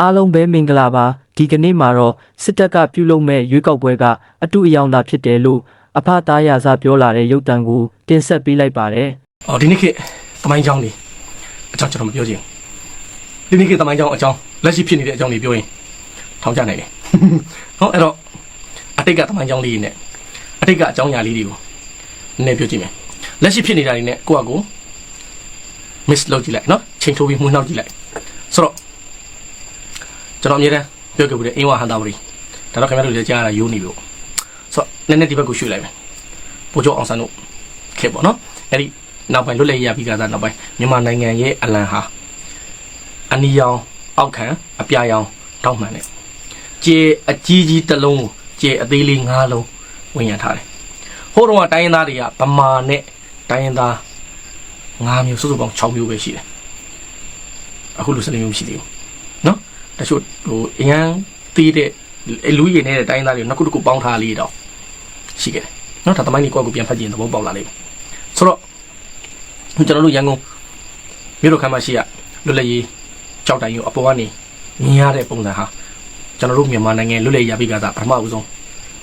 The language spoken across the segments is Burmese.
အားလုံးပဲမင်္ဂလာပါဒီကနေ့မှာတော့စစ်တပ်ကပြုလုပ်မဲ့ရွေးကောက်ပွဲကအတူအယောင်သာဖြစ်တယ်လို့အဖသားရစာပြောလာတဲ့ရုပ်တံကိုတင်ဆက်ပေးလိုက်ပါတယ်။အော်ဒီနေ့ခေတ်တမိုင်းကြောင်းလေးအကြောင်းကျွန်တော်မပြောချင်ဘူး။ဒီနေ့ခေတ်တမိုင်းကြောင်းအကြောင်းလက်ရှိဖြစ်နေတဲ့အကြောင်းလေးပြောရင်ထောင်ချနိုင်တယ်။ဟောအဲ့တော့အတိတ်ကတမိုင်းကြောင်းလေးနဲ့အတိတ်ကအကြောင်းအရာလေးတွေကိုနည်းနည်းပြောကြည့်မယ်။လက်ရှိဖြစ်နေတာတွေနဲ့ကိုယ့်အကို miss လုပ်ကြည့်လိုက်နော်။ချိန်ထိုးပြီးမှုနှောက်ကြည့်လိုက်။ဆိုတော့ ကျွန်တော်အမြဲတမ်းပြောခဲ့ဘူးတဲ့အင်းဝဟန်တာဝရီဒါတော့ခင်ဗျားတို့လည်းကြားရတာယိုးနေပြီပေါ့။ဆိုတော့နည်းနည်းဒီဘက်ကိုရွှေ့လိုက်မယ်။ပို့ကျော်အောင်ဆန်းတို့ခေတ်ပေါ့နော်။အဲ့ဒီနောက်ပိုင်းလွတ်လပ်ရေးရပြီးကြတာနောက်ပိုင်းမြန်မာနိုင်ငံရဲ့အလံဟာအနီရောင်အောက်ခံအပြာရောင်တောက်မှန်တယ်ကျေအကြီးကြီးတစ်လုံးကိုကျေအသေးလေး၅လုံးဝင်ရထားတယ်ဟိုတုန်းကတိုင်းရင်းသားတွေကဗမာနဲ့တိုင်းရင်းသား၅မျိုးစုစုပေါင်း6မျိုးပဲရှိတယ်အခုလူစနေမျိုးမရှိသေးဘူးနော် တချို့ဟိုအရန်သေးတဲ့လူရည်နေတဲ့တိုင်းရင်းသားတွေနှစ်ခုတစ်ခုပေါင်းထားလေးတော့ရှိခဲ့တယ်နော်ဒါသမိုင်းကြီးကိုယ့်ကိုပြန်ဖတ်ကြည့်ရင်သဘောပေါက်လာလိမ့်မယ်ဆိုတော့ကျွန်တော်တို့ရန်ကုန်မြို့တော်ခမ်းမရှိရလွတ်လပ်ရေးကြောက်တိုင်ကိုအပေါ်ကနေမြင်ရတဲ့ပုံစံဟာကျွန်တော်တို့မြန်မာနိုင်ငံလွတ်လပ်ရေးရပြီးကသာပထမဦးဆုံး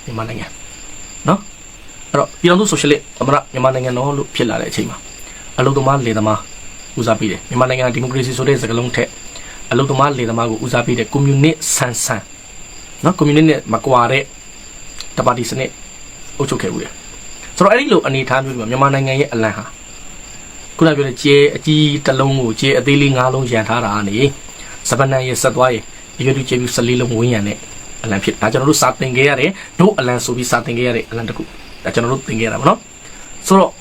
မြန်မာနိုင်ငံနော်အဲ့တော့ပြည်တော်စုဆိုရှယ်လစ်အမရမြန်မာနိုင်ငံတော်လို့ဖြစ်လာတဲ့အချိန်မှာအလုသမားလေသမားဦးစားပေးတယ်မြန်မာနိုင်ငံဒီမိုကရေစီဆိုတဲ့စကားလုံးထက် အလုသမားလေသမားကိုဦးစားပေးတဲ့ကွန်မြူနစ်ဆန်ဆန်နော်ကွန်မြူနစ်နဲ့မကွာတဲ့တပါတီစနစ်အုပ်ချုပ်ခဲ့ဦးတယ်ဆိုတော့အဲ့ဒီလိုအနေအထားမျိုးတွေမှာမြန်မာနိုင်ငံရဲ့အလံဟာခုနပြောတဲ့ကျဲအကြီးတစ်လုံးကိုကျဲအသေးလေး၅လုံးရန်ထားတာကနေစပနန်ရဲ့ဆက်သွားရဲ့ရွေးတူကျဲပြီး14လုံးဝင်းရံတဲ့အလံဖြစ်ဒါကျွန်တော်တို့စာသင်ခဲ့ရတယ်တို့အလံဆိုပြီးစာသင်ခဲ့ရတဲ့အလံတစ်ခုဒါကျွန်တော်တို့သင်ခဲ့ရတာဗောနော်ဆိုတော့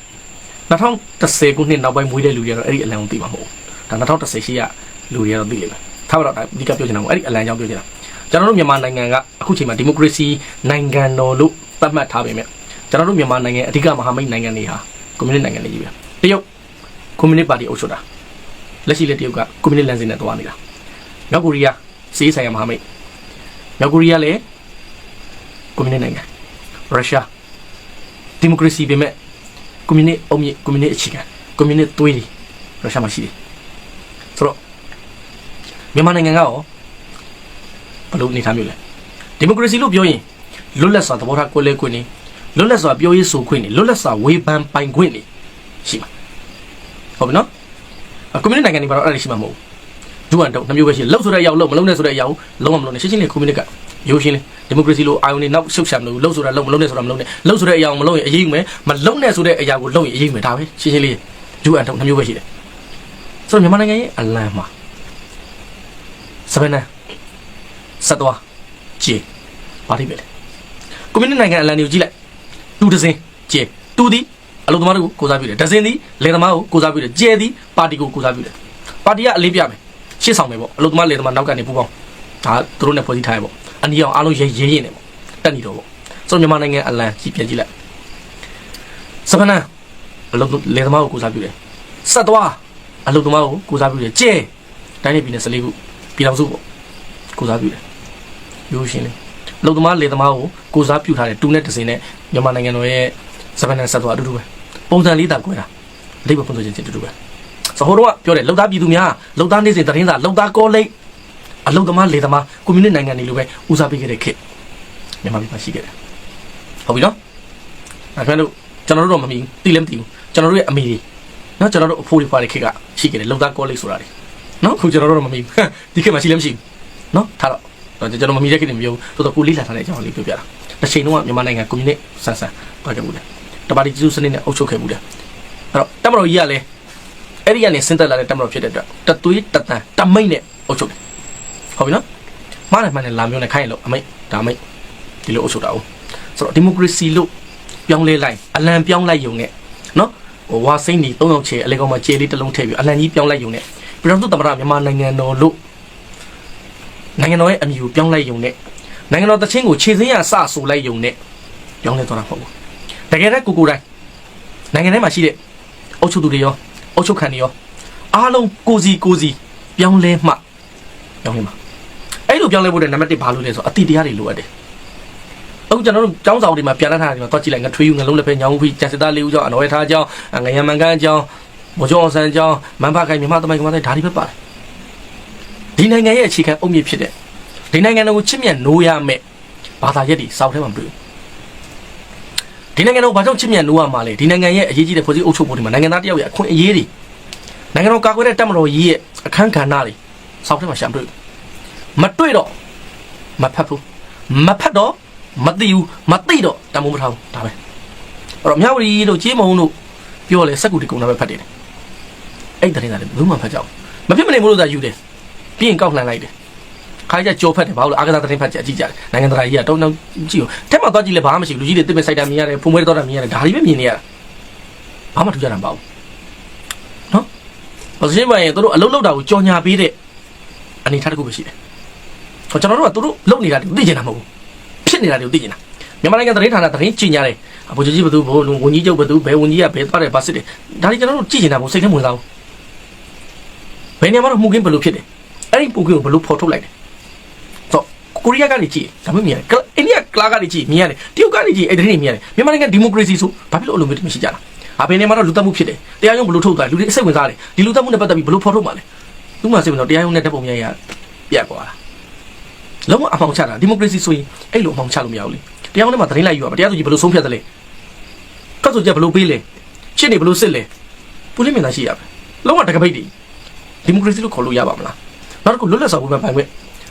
2010ခုနှစ်နောက်ပိုင်းမွေးတဲ့လူတွေကတော့အဲ့ဒီအလံကိုသိမှာမဟုတ်ဘူးဒါ2010ရှိရ လူတွေကတော့သိလိမ့်မယ်ထားပါတော့ဒါအဓိကပြောချင်တာကအဲ့ဒီအလံကြောင့်ပြောချင်တာကျွန်တော်တို့မြန်မာနိုင်ငံကအခုချိန်မှာဒီမိုကရေစီနိုင်ငံတော်လို့သတ်မှတ်ထားပေမဲ့ကျွန်တော်တို့မြန်မာနိုင်ငံအဓိကမဟာမိတ်နိုင်ငံတွေဟာကွန်မြူနစ်နိုင်ငံတွေကြီးပဲတရုတ်ကွန်မြူနစ်ပါတီအုပ်ချုပ်တာလက်ရှိလက်တရုတ်ကကွန်မြူနစ်လမ်းစဉ်နဲ့သွားနေတာမြောက်ကိုရီးယားစီးဆိုင်ရာမဟာမိတ်မြောက်ကိုရီးယားလည်းကွန်မြူနစ်နိုင်ငံရုရှားဒီမိုကရေစီပေမဲ့ကွန်မြူနစ်အုံမြင့်ကွန်မြူနစ်အခြေခံကွန်မြူနစ်သွေးတွေရုရှားမှာရှိတယ်ဆိုတော့ မြန်မာနိုင်ငံကရောဘယ်လိုအနေထားမျိုးလဲဒီမိုကရေစီလို့ပြောရင်လွတ်လပ်စွာသဘောထားကိုယ်လဲခွင့်နေလွတ်လပ်စွာပြောရေးဆိုခွင့်နေလွတ်လပ်စွာဝေဖန်ပိုင်ခွင့်နေရှိမှာဟုတ်ပြီနော်ကွန်မြူနစ်နိုင်ငံတွေမှာတော့အဲ့ဒါရှိမှာမဟုတ်ဘူးဒူအန်တော့နှမျိုးပဲရှိတယ်လှုပ်ဆိုတဲ့အရာကိုလှုပ်မလှုပ်နဲ့ဆိုတဲ့အရာကိုလုံးဝမလုပ်နဲ့ရှင်းရှင်းလေးကွန်မြူနစ်ကရိုးရှင်းလေးဒီမိုကရေစီလိုအာယုန်တွေနောက်ရှုပ်ရှာမလို့လှုပ်ဆိုတာလှုပ်မလှုပ်နဲ့ဆိုတာမလှုပ်နဲ့လှုပ်ဆိုတဲ့အရာကိုမလှုပ်ရင်အရေးယူမယ်မလှုပ်နဲ့ဆိုတဲ့အရာကိုလှုပ်ရင်အရေးယူမယ်ဒါပဲရှင်းရှင်းလေးဒူအန်တော့နှမျိုးပဲရှိတယ်ဆိုတော့မြန်မာနိုင်ငံရဲ့အလံမှာ စပယ်နန်ဆက်သွားဂျေဘာတွေပဲလဲကွန်မြူနစ်နိုင်ငံအလံတွေကိုကြည့်လိုက်တူတစ်စင်းဂျေတူသည်အလုံသမားတွေကိုကိုစားပြုတယ်ဒဇင်သည်လယ်သမားကိုကိုစားပြုတယ်ကျဲသည်ပါတီကိုကိုစားပြုတယ်ပါတီကအလေးပြမယ်ရှေ့ဆောင်မယ်ပေါ့အလုံသမားလယ်သမားနောက်ကနေပူပေါင်းဒါသူတို့နဲ့ဖွဲ့စည်းထားရပေါ့အနီအောင်အားလုံးရဲရဲရင်နေပေါ့တက်နေတော့ပေါ့ဆိုတော့မြန်မာနိုင်ငံအလံကြည့်ပြန်ကြည့်လိုက်စပနန်အလုံလယ်သမားကိုကိုစားပြုတယ်ဆက်သွားအလုံသမားကိုကိုစားပြုတယ်ကျဲတိုင်းနေပြည်နယ်14ခု ပြည်တော်စုပေါ့ကိုစားပြုတယ်ရိုးရှင်းလေးအလုံသမားလယ်သမားကိုကိုစားပြုထားတယ်တူနဲ့ဒဇင်နဲ့မြန်မာနိုင်ငံတော်ရဲ့စပန်နန်ဆက်သွားအတူတူပဲပုံစံလေးတာကွဲတာအတိတ်ဘဖွင့်ဆိုခြင်းချင်းအတူတူပဲဆိုဟိုတော့ကပြောတယ်လုံသားပြည်သူများလုံသားနေစဉ်တရင်စာလုံသားကောလိပ်အလုံသမားလေသမားကွန်မြူနစ်နိုင်ငံတွေလိုပဲဦးစားပေးခဲ့တဲ့ခေတ်မြန်မာပြည်မှာရှိခဲ့တယ်ဟုတ်ပြီနော်အဲခင်ဗျားတို့ကျွန်တော်တို့တော့မမီဘူးသိလည်းမသိဘူးကျွန်တော်တို့ရဲ့အမေတွေနော်ကျွန်တော်တို့အဖိုးတွေဖွားတဲ့ခေတ်ကရှိခဲ့တယ်လုံသားကောလိပ်ဆိုတာတွေ နော်ခုကျွန်တော်တို့တော့မမီဘူးဒီခေတ်မှာရှိလည်းမရှိဘူးနော်ထားတော့ကျွန်တော်မမီတဲ့ခေတ်တွေမပြောဘူးတော်တော်ကိုလေးလာထားတဲ့အကြောင်းလေးပြောပြတာတစ်ချိန်လုံးကမြန်မာနိုင်ငံကွန်မြူနစ်ဆန်ဆန်ပါခဲ့ဘူးလေတပါတီကျေးဇူးစနစ်နဲ့အုပ်ချုပ်ခဲ့မှုတယ်အဲ့တော့တမတော်ကြီးကလည်းအဲ့ဒီကနေဆင်းသက်လာတဲ့တမတော်ဖြစ်တဲ့အတွက်တသွေးတတန်တမိတ်နဲ့အုပ်ချုပ်တယ်ဟုတ်ပြီနော်မားတယ်မှန်တယ်လာမျိုးနဲ့ခိုင်းရလို့အမိတ်ဒါအမိတ်ဒီလိုအုပ်ချုပ်တာ哦ဆိုတော့ဒီမိုကရေစီလို့ပြောင်းလဲလိုက်အလံပြောင်းလိုက်ယုံနဲ့နော်ဟိုဝါစိမ့်ဒီ၃ယောက်ချေအလေကောင်မှာခြေလေးတစ်လုံးထည့်ပြီးအလံကြီးပြောင်းလိုက်ယုံနဲ့ ပြည်တော်စုသမ္မတမြန်မာနိုင်ငံတော်လို့နိုင်ငံတော်ရဲ့အမည်ကိုပြောင်းလိုက်ယုံနဲ့နိုင်ငံတော်တချင်းကိုခြေစင်းရစဆိုလိုက်ယုံနဲ့ပြောင်းလဲသွားတာမဟုတ်ဘူးတကယ်တည်းကိုကိုတိုင်းနိုင်ငံထဲမှာရှိတဲ့အုပ်ချုပ်သူတွေရောအုပ်ချုပ်ခံတွေရောအားလုံးကိုစီကိုစီပြောင်းလဲမှပြောင်းလဲမှအဲ့လိုပြောင်းလဲဖို့တဲ့နံပါတ်1ဘာလို့လဲဆိုတော့အတိတရားတွေလိုအပ်တယ်အခုကျွန်တော်တို့ကျောင်းဆောင်တွေမှာပြန်လာထားတာဒီမှာတွားကြည့်လိုက်ငထွေးယူငလုံးလက်ဖက်ညောင်းဖီကျန်စစ်သားလေးဦးကျောင်းအနော်ရထားကျောင်းငရံမန်ကန်းကျောင်း မော်ကျောင်းအောင်ဆန်းကျောင်းမန်ဖခိုင်မြမသမိုင်းကမ္ဘာတိုင်းဒါတွေပဲပါတယ်ဒီနိုင်ငံရဲ့အခြေခံအုတ်မြစ်ဖြစ်တဲ့ဒီနိုင်ငံတော်ကိုချစ်မြတ်နိုးရမယ်ဘာသာရက်တွေစောက်ထဲမှာမတွေ့ဘူးဒီနိုင်ငံတော်ဘာကြောင့်ချစ်မြတ်နိုးရမှာလဲဒီနိုင်ငံရဲ့အရေးကြီးတဲ့ဖွဲ့စည်းအုပ်ချုပ်မှုတွေမှာနိုင်ငံသားတယောက်ရဲ့အခွင့်အရေးတွေနိုင်ငံတော်ကာကွယ်တဲ့တပ်မတော်ကြီးရဲ့အခန်းကဏ္ဍတွေစောက်ထဲမှာရှာမတွေ့ဘူးမတွေ့တော့မဖတ်ဘူးမဖတ်တော့မသိဘူးမသိတော့တမိုးမထားဘူးဒါပဲအဲ့တော့မြဝတီတို့ကြေးမုံတို့ပြောလဲစက်ကူတီကုံတာပဲဖတ်တယ် အဲ့တဲ့တဲ့ဘယ်သူမှဖတ်ကြအောင်မဖြစ်မနေမလို့သာယူတယ်ပြီးရင်ကောက်လှန်လိုက်တယ်ခါကြကြော်ဖက်တယ်ဘာလို့လဲအာကစားသတင်းဖတ်ကြအကြည့်ကြတယ်နိုင်ငံတကာကြီးကတုံးတုံးကြည့်ရောတက်မှသွားကြည့်လဲဘာမှမရှိဘူးလူကြီးတွေတစ်ပင်စိုက်တာမြင်ရတယ်ဖုံမွေးတော့တာမြင်ရတယ်ဒါတွေပဲမြင်နေရတာဘာမှထူးကြတာမပေါ့နော်ဘာလို့လဲရင်တို့အလုံးလောက်တာကိုကြော်ညာပေးတဲ့အနေထားတစ်ခုပဲရှိတယ်ဟောကျွန်တော်တို့ကတို့လုံနေတာတွေသိကျင်တာမဟုတ်ဘူးဖြစ်နေတာတွေကိုသိကျင်တာမြန်မာနိုင်ငံသတင်းဌာနသတင်းကြင်ညာတယ်အဘူကြီးဘသူဘိုးဝန်ကြီးချုပ်ဘသူဘယ်ဝန်ကြီးကဘယ်သွားတယ်ဘာစစ်တယ်ဒါတွေကျွန်တော်တို့ကြည့်ကျင်တာမဟုတ်စိတ်ထဲဝင်စားဘူး ဘယ်နေရာမှာတော့မှုကင်းဘယ်လိုဖြစ်တယ်အဲ့ဒီပုံကင်းကိုဘယ်လိုဖော်ထုတ်လိုက်တယ်ဆိုကိုရီးယားကနေကြည့်ဒါမှမမြင်ရတယ်အိန္ဒိယကလာကနေကြည့်မြင်ရတယ်တရုတ်ကနေကြည့်အဲ့ဒီနေမြင်ရတယ်မြန်မာနိုင်ငံဒီမိုကရေစီဆိုဘာဖြစ်လို့အလိုမျိုးတမရှိကြတာအဘယ်နေရာမှာတော့လူသက်မှုဖြစ်တယ်တရားရုံးဘယ်လိုထုတ်သွားလူတွေအစိတ်ဝင်စားတယ်ဒီလူသက်မှုနဲ့ပတ်သက်ပြီးဘယ်လိုဖော်ထုတ်မှာလဲသူမှစိတ်ဝင်တော့တရားရုံးနဲ့တပ်ပုံများရပြတ်သွားတာလုံးဝအမှောင်ချတာဒီမိုကရေစီဆိုရင်အဲ့လိုအမှောင်ချလို့မရဘူးလေတရားရုံးထဲမှာသတင်းလိုက်ယူရမှာတရားသူကြီးဘယ်လိုဆုံးဖြတ်တယ်လဲကတ်ဆိုချက်ဘယ်လိုပေးလဲရှင်းနေဘယ်လိုစစ်လဲပူလိမင်သားရှိရမယ်လုံးဝတကပိတ်ဒီ ဒီမိုကရေစီလို့ခေါ်လို့ရပါမလားနောက်တစ်ခုလွတ်လပ်စွာဝေဖန်ပိုင်ခွင့်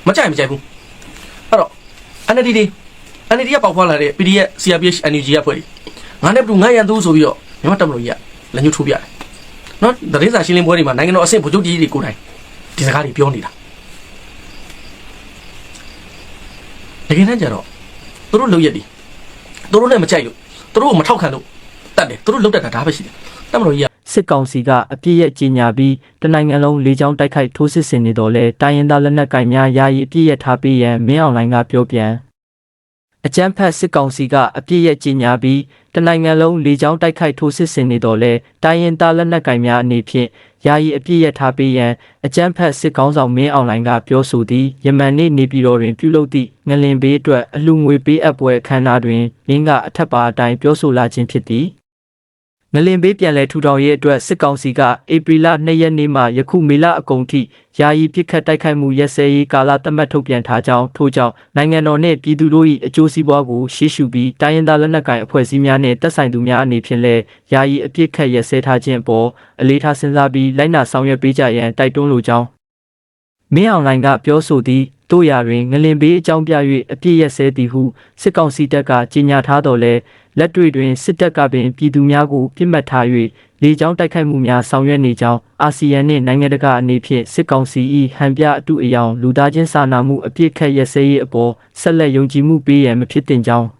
မကြိုက်မကြိုက်ဘူးအဲ့တော့ NLD တွေ NLD ကပေါက်ဖွာလာတဲ့ PDF CRPH NUG ကဖွဲ့တယ်ငါနဲ့တူငါရန်သူဆိုပြီးတော့မြန်မာတပ်မတော်ကြီးကလက်ညှိုးထိုးပြတယ်နော်သတင်းစာရှင်းလင်းပွဲတွေမှာနိုင်ငံတော်အဆင့်ဗိုလ်ချုပ်ကြီးတွေကိုယ်တိုင်ဒီစကားတွေပြောနေတာတကယ်တမ်းကျတော့သူတို့လုံရက်ဒီသူတို့လည်းမကြိုက်လို့သူတို့ကိုမထောက်ခံလို့တတ်တယ်သူတို့လုံတတ်တာဒါပဲရှိတယ်တပ်မတော်ကြီးက စစ်ကောင်စီကအပြစ်ရဲ့ကြီးညာပြီးတနိုင်ငံလုံးလေကြောင်းတိုက်ခိုက်ထိုးစစ်ဆင်နေတော့လဲတိုင်းရင်းသားလက်နက်ကိုင်များယာယီအပြစ်ရထားပြီးရန်မင်းအောင်လှိုင်ကပြောပြန်အကြမ်းဖက်စစ်ကောင်စီကအပြစ်ရဲ့ကြီးညာပြီးတနိုင်ငံလုံးလေကြောင်းတိုက်ခိုက်ထိုးစစ်ဆင်နေတော့လဲတိုင်းရင်းသားလက်နက်ကိုင်များအနေဖြင့်ယာယီအပြစ်ရထားပြီးရန်အကြမ်းဖက်စစ်ကောင်ဆောင်မင်းအောင်လှိုင်ကပြောဆိုသည်ယမန်နေ့နေပြည်တော်တွင်ပြုလုပ်သည့်ငလင်ဘေးအတွက်အလူငွေပေးအပ်ပွဲအခမ်းအနားတွင်မင်းကအထက်ပါအတိုင်းပြောဆိုလာခြင်းဖြစ်သည် ငလင်ဘေးပြန်လဲထူထောင်ရေးအတွက်စစ်ကောင်စီကဧပြီလ2ရက်နေ့မှယခုမေလအကုန်ထိယာယီပစ်ခတ်တိုက်ခိုက်မှုရက်စဲရေးကာလသတ်မှတ်ထုတ်ပြန်ထားကြောင်းထို့ကြောင့်နိုင်ငံတော်နှင့်ပြည်သူတို့၏အကျိုးစီးပွားကိုရှေ့ရှုပြီးတိုင်းရင်းသားလက်နက်ကိုင်အဖွဲ့အစည်းများနှင့်တပ်ဆိုင်သူများအနေဖြင့်လည်းယာယီအပစ်ခတ်ရက်စဲထားခြင်းအပေါ်အလေးထားစဉ်းစားပြီးလိုက်နာဆောင်ရွက်ပေးကြရန်တိုက်တွန်းလိုကြောင်းမင်းအောင်လှိုင်ကပြောဆိုသည်တို့ရာတွင်ငလင်ဘေးအကြောင်းပြ၍အပြစ်ရက်စဲသည်ဟုစစ်ကောင်စီတပ်ကကြေညာထားတော်လဲ လက်တွေ့တွင်စစ်တပ်ကပင်ပြည်သူများကိုပြစ်မှတ်ထား၍လေကြောင်းတိုက်ခိုက်မှုများဆောင်ရွက်နေကြောင်းအာဆီယံနှင့်နိုင်ငံတကာအနေဖြင့်စစ်ကောင်စီ၏ဟန်ပြအတုအယောင်လူသားချင်းစာနာမှုအပြစ်ခတ်ရက်စဲရေးအပေါ်ဆက်လက်ယုံကြည်မှုပေးရန်မဖြစ်သင့်ကြောင်း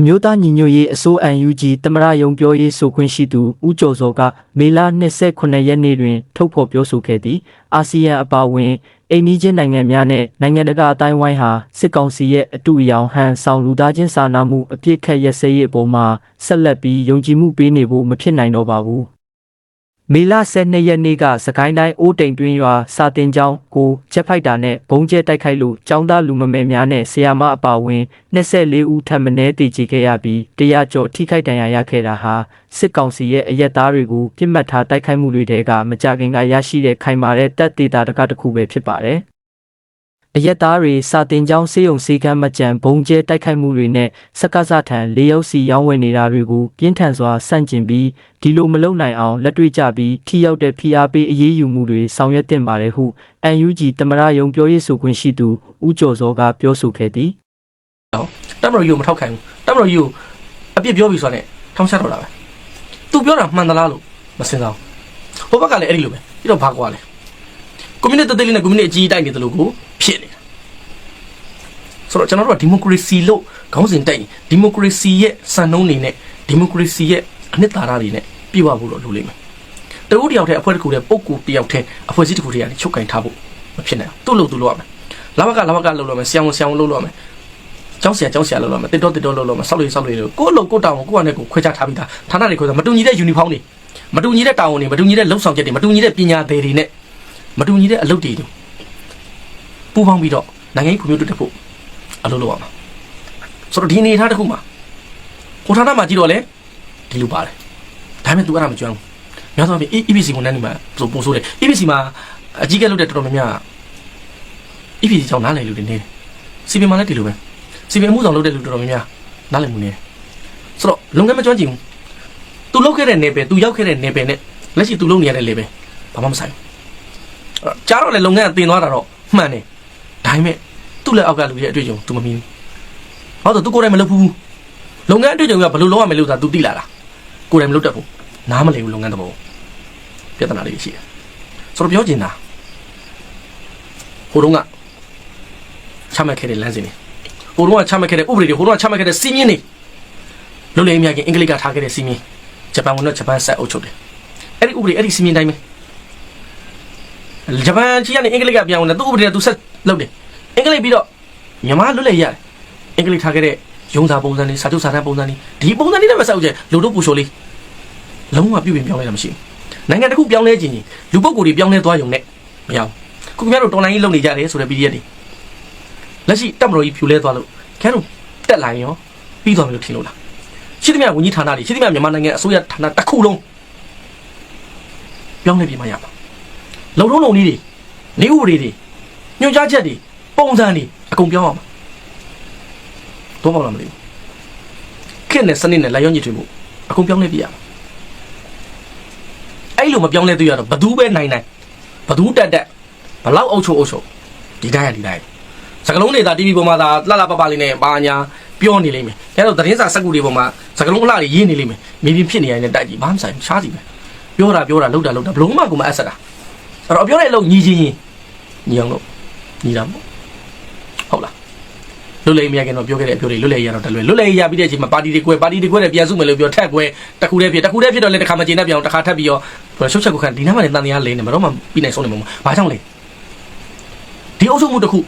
အမျိုးသားညီညွတ်ရေးအစိုး UNG တမရယုံပြောရေးဆိုခွင့်ရှိသူဦးကျော်စောကမေလ29ရက်နေ့တွင် ထုတ်ဖော်ပြောဆိုခဲ့သည်အာဆီယံအပါအဝင်အိမ်နီးချင်းနိုင်ငံများနဲ့နိုင်ငံတကာအတိုင်းဝိုင်းဟာစစ်ကောင်စီရဲ့အတူအယောင်ဟန်ဆောင်လူသားချင်းစာနာမှုအပြစ်ခတ်ရက်စဲရေးအပေါ်မှာဆက်လက်ပြီးယုံကြည်မှုပေးနေဖို့မဖြစ်နိုင်တော့ပါဘူး မေလ12ရက်နေ့ကစကိုင်းတိုင်းအိုးတိမ်တွင်းရွာစာတင်ကျောင်းကိုချက်ဖိုက်တာနဲ့ဘုံကျဲတိုက်ခိုက်လို့ကျောင်းသားလူမမယ်များနဲ့ဆရာမအပါအဝင်24ဦးထပ်မံတည်ကြည်ခဲ့ရပြီးတရားကျော်ထိခိုက်ဒဏ်ရာရခဲ့တာဟာစစ်ကောင်စီရဲ့အရက်သားတွေကိုပြစ်မှတ်ထားတိုက်ခိုက်မှုတွေတဲကမကြခင်ကရရှိတဲ့ခိုင်မာတဲ့တပ်ဒေတာတကတစ်ခုပဲဖြစ်ပါတယ်။ အရက်သားတွေစာတင်ကျောင်းစေယုံစေကမ်းမကြံဘုံကျဲတိုက်ခိုက်မှုတွေနဲ့စက္ကစထံလေရောက်စီရောင်းဝယ်နေတာတွေကိုပြင်းထန်စွာဆန့်ကျင်ပြီးဒီလိုမလုပ်နိုင်အောင်လက်တွေ့ကြပြီးထိရောက်တဲ့ဖိအားပေးအရေးယူမှုတွေဆောင်ရွက်တင်ပါတယ်ဟု UNG တမရယုံပြောရေးဆိုခွင့်ရှိသူဦးကျော်စောကပြောဆိုခဲ့သည်တပ်မတော်ကြီးကိုမထောက်ခံဘူးတပ်မတော်ကြီးကိုအပြစ်ပြောပြီးဆိုတော့ထောင်ချတော့တာပဲသူပြောတာမှန်သလားလို့မစင်စားဘူးဟိုဘက်ကလည်းအဲ့ဒီလိုပဲပြီးတော့ဘာကွာလဲကွန်မြူနတီတလေးနဲ့ကွန်မြူနတီအကြီးတိုက်နေတယ်လို့ကို ဖြစ်နေတာဆိုတော့ကျွန်တော်တို့ကဒီမိုကရေစီလို့ခေါင်းစဉ်တိုက်ရင်ဒီမိုကရေစီရဲ့စံနှုန်းတွေနဲ့ဒီမိုကရေစီရဲ့အနှစ်သာရတွေနဲ့ပြည့်ဝဖို့တော့လိုလိမ့်မယ်တဦးတယောက်တည်းအဖွဲ့တစ်ခုတည်းပုံကူတယောက်တည်းအဖွဲ့အစည်းတစ်ခုတည်းကနေချုပ်ကင်ထားဖို့မဖြစ်နိုင်ဘူးသူ့လို့သူ့လို့ရမယ်လာဘကလာဘကလှုပ်လို့ရမယ်ဆရာဝန်ဆရာဝန်လှုပ်လို့ရမယ်ကျောင်းဆရာကျောင်းဆရာလောက်လာမယ်တစ်တော့တစ်တော့လောက်လာမယ်ဆောက်လို့ဆောက်လို့ကိုယ့်လို့ကိုယ့်တောင်းကိုယ့်အနေကိုခွဲခြားထားပြီးသားဌာနတွေခွဲခြားမတူညီတဲ့ယူနီဖောင်းတွေမတူညီတဲ့တာဝန်တွေမတူညီတဲ့လုံဆောင်ချက်တွေမတူညီတဲ့ပညာသည်တွေနဲ့မတူညီတဲ့အလုပ်တွေ ပူးပေါင်းပြီးတော့နိုင်ငံရေးဖွံ့ဖြိုးတိုးတက်ဖို့အလုပ်လုပ်ရမှာဆိုတော့ဒီအနေအထားတစ်ခုမှာဟိုဌာနမှာကြည့်တော့လေဒီလိုပါတယ်ဒါပေမဲ့ तू အဲ့ဒါမကျွမ်းဘူးများသောအားဖြင့် EBC ဝန်ထမ်းတွေမှာဆိုပို့ဆိုးတယ် EBC မှာအကြီးကဲလုပ်တဲ့တော်တော်များများ EPC ကြောင့်နားလည်လူတွေနေတယ်စီပင်မှာလည်းဒီလိုပဲစီပင်မှုဆောင်လုပ်တဲ့လူတော်တော်များများနားလည်မှုနေတယ်ဆိုတော့လုပ်ငန်းမကျွမ်းကျင်ဘူးသူလုပ်ခဲ့တဲ့နေပယ်သူရောက်ခဲ့တဲ့နေပယ်နဲ့လက်ရှိသူလုပ်နေရတဲ့လေပယ်ဘာမှမဆိုင်ဘူးအဲ့တော့ကြားတော့လေလုပ်ငန်းကတင်သွားတာတော့မှန်တယ် ဒါပေမဲ့သူ့လက်အောက်ကလူရဲ့အတွေ့အကြုံ तू မမြင်ဘူးဟောတော့ तू ကိုယ်တိုင်မလုပ်ဘူးလုပ်ငန်းအတွေ့အကြုံကဘယ်လိုလုပ်ရမလဲလို့သာ तू သိလာတာကိုယ်တိုင်မလုပ်တတ်ဘူးနားမလည်ဘူးလုပ်ငန်းသဘောပြဿနာလေးရှိတယ်ဆိုတော့ပြောချင်တာဟိုတုန်းကချမှတ်ခဲ့တဲ့လမ်းစဉ်တွေဟိုတုန်းကချမှတ်ခဲ့တဲ့ဥပဒေတွေဟိုတုန်းကချမှတ်ခဲ့တဲ့စီမင်းတွေလုံလေအမြခင်အင်္ဂလိပ်ကထားခဲ့တဲ့စီမင်းဂျပန်ဝင်တော့ဂျပန်ဆက်အုပ်ချုပ်တယ်အဲ့ဒီဥပဒေအဲ့ဒီစီမင်းတိုင်းပဲ ဂျပန်ကြီးကနေအင်္ဂလိပ်ကပြန်ဝင်တယ်သူ့ဥပဒေကသူဆက်လုပ်တယ်အင်္ဂလိပ်ပြီးတော့မြန်မာလွတ်လပ်ရတယ်အင်္ဂလိပ်ထားခဲ့တဲ့ရုံစာပုံစံတွေစာချုပ်စာတမ်းပုံစံတွေဒီပုံစံတွေနဲ့ပဲဆက်အုပ်ချက်လူတို့ပူရှိုလေးလုံးဝပြုပြင်ပြောင်းလဲတာမရှိဘူးနိုင်ငံတစ်ခုပြောင်းလဲခြင်းချင်းလူပုဂ္ဂိုလ်တွေပြောင်းလဲသွားရုံနဲ့မရဘူးခုခင်ဗျားတို့တော်လိုင်းကြီးလုပ်နေကြတယ်ဆိုတဲ့ PDF တွေလက်ရှိတက်မတော်ကြီးဖြူလဲသွားလို့ခင်ဗျားတို့တက်လာရင်ရောပြီးသွားပြီလို့ထင်လို့လားရှိသမျှဝန်ကြီးဌာနတွေရှိသမျှမြန်မာနိုင်ငံအစိုးရဌာနတစ်ခုလုံးပြောင်းလဲပြီးမှရမှာ လုံထုံးလုံနည်းတွေနေဥပဒေတွေညွှန်ကြားချက်တွေပုံစံတွေအကုန်ပြောင်းအောင်တော့ပေါ့လားမသိဘူးခေတ်နဲ့စနစ်နဲ့လာရောက်ညှိထွေးမှုအကုန်ပြောင်းလဲပြရမှာအဲ့လိုမပြောင်းလဲသေးရတော့ဘသူပဲနိုင်နိုင်ဘသူတက်တက်ဘလောက်အုပ်ချုပ်အုပ်ချုပ်ဒီတိုင်းရဒီတိုင်းစကလုံးတွေသာ TV ပေါ်မှာသာလှလှပပလေးနဲ့ပါညာပြောနေလိမ့်မယ်အဲတော့သတင်းစာစက်ကူတွေပေါ်မှာစကလုံးအလှတွေရေးနေလိမ့်မယ်မြေပြင်ဖြစ်နေရင်လည်းတိုက်ကြည့်ဘာမှမဆိုင်ဘူးရှားစီပဲပြောတာပြောတာလှုပ်တာလှုပ်တာဘလုံးမကူမအဆက်တာ အဲ့တော့ပြောတဲ့အလုပ်ညီချင်းရင်ညီအောင်လို့ညီတာပေါ့ဟုတ်လားလွတ်လပ်ရေးမရခင်တော့ပြောခဲ့တဲ့အပြောတွေလွတ်လပ်ရေးရတော့တလွယ်လွတ်လပ်ရေးရပြီးတဲ့အချိန်မှာပါတီတွေကွဲပါတီတွေကွဲတယ်ပြန်စုမယ်လို့ပြောထက်ကွဲတစ်ခုတည်းဖြစ်တစ်ခုတည်းဖြစ်တော့လည်းတစ်ခါမကျေနပ်ပြောင်းတစ်ခါထပ်ပြီးတော့ရှုပ်ချက်ကိုခံဒီနားမှာလည်းတန်တရားလေးနေမတော့မှပြီးနိုင်ဆုံးနေမှာဘာကြောင့်လဲဒီအုပ်စုမှုတစ်ခု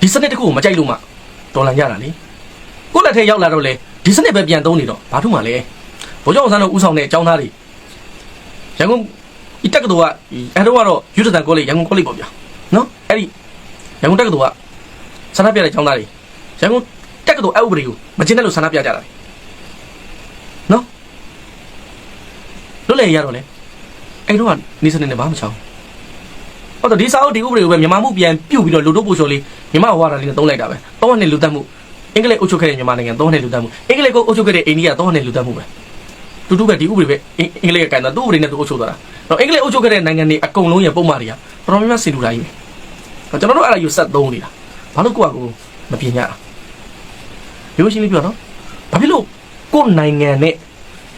ဒီစနစ်တစ်ခုကိုမကြိုက်လို့မှတော်လန်ကြတာလေကိုယ့်လက်ထဲရောက်လာတော့လေဒီစနစ်ပဲပြန်သုံးနေတော့ဘာထုမှလဲဘိုးကျောင်းဆန်းတို့ဥဆောင်တဲ့အကြောင်းသားတွေရန်ကုန် ဤတက္ကသိုလ်ကအဲတော့ကတော့ယူဒတန်ကောလိပ်ရန်ကုန်ကောလိပ်ပေါ့ဗျာနော်အဲ့ဒီရန်ကုန်တက္ကသိုလ်ကဆန္ဒပြတဲ့အကြောင်းသားတွေရန်ကုန်တက္ကသိုလ်အဥပဒေကိုမကျင့်တဲ့လို့ဆန္ဒပြကြတာလေနော်လွတ်လပ်ရရတော့လေအဲ့တော့ကနေစနစ်နဲ့ဘာမှမချောင်းဟုတ်တော့ဒီစာအုပ်ဒီဥပဒေကိုပဲမြန်မာမှုပြန်ပြုတ်ပြီးတော့လူတို့ပို့ချော်လေးမြန်မာဝါဒလေးနဲ့သုံးလိုက်တာပဲသုံးနှစ်လူတက်မှုအင်္ဂလိပ်အုပ်ချုပ်ခဲ့တဲ့မြန်မာနိုင်ငံသုံးနှစ်လူတက်မှုအင်္ဂလိပ်ကိုအုပ်ချုပ်ခဲ့တဲ့အိန္ဒိယသုံးနှစ်လူတက်မှုပဲတူတူပဲဒီဥပဒေပဲအင်အင်္ဂလိပ်ကကန်တာသူ့ဥပဒေနဲ့သူအုပ်ချုပ်သွားတာ တော့အင်္ဂလိပ်အုပ်ချုပ်ခဲ့တဲ့နိုင်ငံတွေအကုန်လုံးရဲ့ပုံမှန်တွေကတော်တော်များများစင်တူတာကြီးပဲကျွန်တော်တို့အဲ့ဒါယူဆက်သုံးနေတာဘာလို့ကိုယ့်အကူမပြင်ကြတာရိုးရှင်းလေးပြောနော်ဘာဖြစ်လို့ကိုယ့်နိုင်ငံနဲ့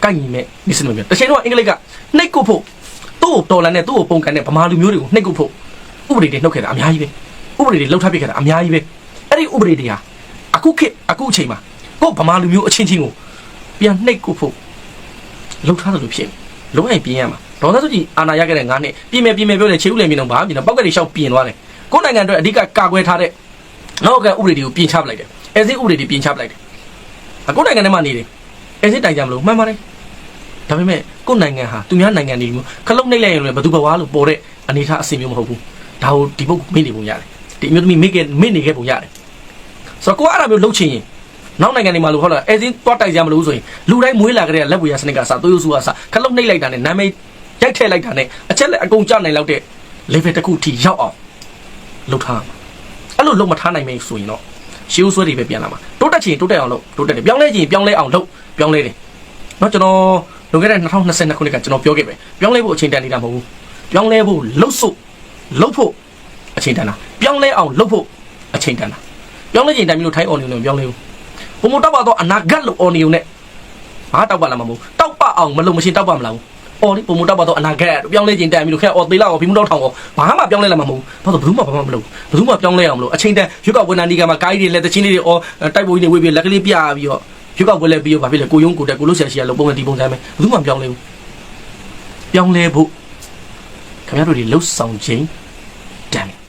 ကိုက်ညီမဲ့ဒီစနစ်မျိုးတစ်ချိန်တော့အင်္ဂလိပ်ကနှိတ်ကုတ်ဖို့သူ့ကိုတော်လန်နဲ့သူ့ကိုပုံကန်တဲ့ဗမာလူမျိုးတွေကိုနှိတ်ကုတ်ဖို့ဥပဒေတွေနှုတ်ခဲ့တာအများကြီးပဲဥပဒေတွေလှုပ်ထပ်ပြခဲ့တာအများကြီးပဲအဲ့ဒီဥပဒေတွေဟာအခုခေတ်အခုအချိန်မှာကိုယ့်ဗမာလူမျိုးအချင်းချင်းကိုပြန်နှိတ်ကုတ်ဖို့လှုပ်ထားတယ်လို့ဖြစ်နေလုံးဝပြင်ရမှာ ဒေါ်သားစုကြည်အာနာရခဲ့တဲ့ငါးနှစ်ပြင်မယ်ပြင်မယ်ပြောတယ်ခြေဥလည်းမြင်တော့ဘာမြင်တော့ပောက်ကလေးရှောက်ပြင်သွားတယ်ကိုယ့်နိုင်ငံအတွက်အဓိကကာကွယ်ထားတဲ့နောက်ကဥပဒေတွေကိုပြင်ချပလိုက်တယ်အဲစစ်ဥပဒေတွေပြင်ချပလိုက်တယ်အခုနိုင်ငံထဲမှာနေတယ်အဲစစ်တိုင်ကြမလို့မှန်ပါတယ်ဒါပေမဲ့ကိုယ့်နိုင်ငံဟာသူများနိုင်ငံတွေမျိုးခလုတ်နှိပ်လိုက်ရင်လည်းဘယ်သူဘဝလို့ပေါ်တဲ့အနေအထားအဆင်မျိုးမဟုတ်ဘူးဒါကိုဒီဘုတ်မိနေပုံရတယ်ဒီအမျိုးသမီးမိခဲ့မိနေခဲ့ပုံရတယ်ဆိုတော့ကိုကအဲ့ဒါမျိုးလှုပ်ချင်ရင်နောက်နိုင်ငံတွေမှာလို့ဟုတ်လားအဲစင်းတွားတိုက်ကြမလို့ဆိုရင်လူတိုင်းမွေးလာကြတဲ့လက်ပွေရစနစ်ကစသွေးဆူကစခလုတ်နှိပ်လိုက်တာနဲ့နာမည် ရိုက်ထည့်လိုက်တာနဲ့အချက်လက်အကုန်ကြနိုင်လောက်တဲ့ level တစ်ခုထိရောက်အောင်လုပ်ထားမှာအဲ့လိုလုပ်မထားနိုင်မယ်ဆိုရင်တော့ရှေးဦးဆွဲတွေပဲပြန်လာမှာတိုးတက်ချင်တိုးတက်အောင်လုပ်တိုးတက်တယ်ပြောင်းလဲချင်ပြောင်းလဲအောင်လုပ်ပြောင်းလဲတယ်เนาะကျွန်တော်လွန်ခဲ့တဲ့2022ခုနှစ်ကကျွန်တော်ပြောခဲ့ပဲပြောင်းလဲဖို့အချိန်တန်နေတာမဟုတ်ဘူးပြောင်းလဲဖို့လှုပ်စို့လှုပ်ဖို့အချိန်တန်တာပြောင်းလဲအောင်လှုပ်ဖို့အချိန်တန်တာပြောင်းလဲချင်တိုင်းမျိုးထိုင်းအော်နေလို့ပြောင်းလဲဘူးဘုံမတောက်ပါတော့အနာဂတ်လို့အော်နေုံနဲ့ဘာတောက်ပါလားမဟုတ်တောက်ပအောင်မလို့မရှိတောက်ပါမလားဘူး အော်ဒီပုံမတောက်ပါတော့အနာဂတ်ပြောင်းလဲခြင်းတန်ပြီးလို့ခဲအော်သေးလောက်အော်ဘီမတောက်ထောင်အော်ဘာမှပြောင်းလဲလာမှာမဟုတ်ဘူးဘာလို့ဘယ်သူမှဘာမှမလုပ်ဘယ်သူမှပြောင်းလဲအောင်မလို့အချိန်တန်ရွက်ကောက်ဝန်ထမ်းတွေကမှဂိုင်းတွေလက်တချင်းလေးတွေအော်တိုက်ပိုးကြီးတွေဝေးပြီးလက်ကလေးပြပြီးတော့ရွက်ကောက်ပွဲလဲပြီးတော့ဘာဖြစ်လဲကိုယုံကိုတက်ကိုလို့ဆရာရှိရလို့ပုံမှန်ဒီပုံစံပဲဘယ်သူမှပြောင်းလဲဘူးပြောင်းလဲဖို့ခင်ဗျားတို့ဒီလှုပ်ဆောင်ခြင်းတန်